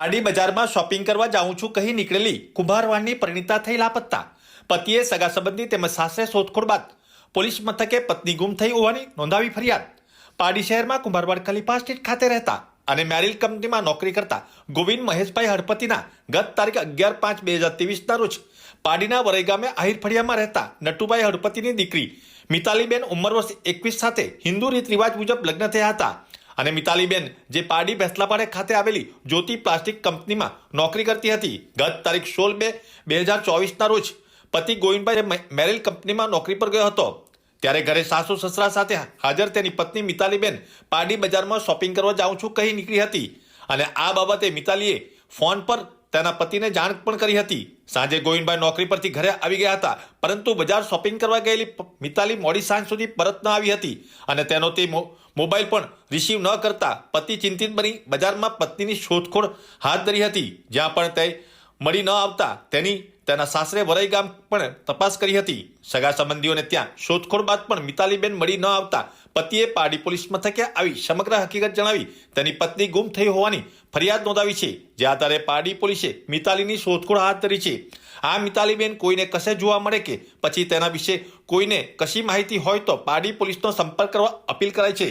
પાડી બજારમાં શોપિંગ કરવા જાઉં છું કહી નીકળેલી કુંભારવાડની પરિણીતા થઈ લાપત્તા. પતિએ સગા સંબંધી તેમજ સાસરે શોધખોળ બાદ પોલીસ મથકે પત્ની ગુમ થઈ હોવાની નોંધાવી ફરિયાદ. પાડી શહેરમાં કુંભારવાડ ખલીફા સ્ટ્રીટ ખાતે રહેતા અને મેરિલ કંપનીમાં નોકરી કરતા ગોવિંદ મહેશભાઈ હળપતિના ગત તારીખ અગિયાર પાંચ બે હજાર ત્રેવીસના રોજ પાડીના વરઈ ગામે આહિર ફળિયામાં રહેતા નટુભાઈ હળપતિની દીકરી મિતાલીબેન ઉંમર વર્ષ એકવીસ સાથે હિન્દુ રીત રિવાજ મુજબ લગ્ન થયા હતા. અને મિતાલીબેન, જે પારડી ભેસલાપાડે ખાતે આવેલી જ્યોતિ પ્લાસ્ટિક કંપનીમાં નોકરી કરતી હતી. ગત તારીખ સોળ બે બે હજાર ચોવીસના રોજ પતિ ગોવિંદભાઈ મેરિલ કંપનીમાં નોકરી પર ગયો હતો. ત્યારે ઘરે સાસુ સસરા સાથે હાજર તેની પત્ની મિતાલીબેન પારડી બજારમાં શોપિંગ કરવા જાઉં છું કહી નીકળી હતી. અને આ બાબતે મિતાલીએ ફોન પર તેના પતિને જાણ પણ કરી હતી. સાંજે ગોવિંદભાઈ નોકરી પરથી ઘરે આવી ગયા હતા, પરંતુ બજાર શોપિંગ કરવા ગયેલી મિતાલી મોડી સાંજ સુધી પરત ન આવી હતી અને તેનો તે મોબાઈલ પણ રિસીવ ન કરતા પતિ ચિંતિત બની બજારમાં પત્નીની શોધખોળ હાથ ધરી હતી, જ્યાં પણ તે મળી ન આવતા તેની તેના સાસરે વરઈ ગામ પણ તપાસ કરી હતી. સગા સંબંધીઓને ત્યાં શોધખોળ બાદ પણ મિતાલીબેન મળી ન આવતા પતિએ પાડી પોલીસ મથકે આવી સમગ્ર હકીકત જણાવી તેની પત્ની ગુમ થઈ હોવાની ફરિયાદ નોંધાવી છે. જે આધારે પાડી પોલીસે મિતાલીની શોધખોળ હાથ ધરી છે. આ મિતાલીબેન કોઈને કશે જોવા મળે કે પછી તેના વિશે કોઈને કશી માહિતી હોય તો પાડી પોલીસનો સંપર્ક કરવા અપીલ કરાય છે.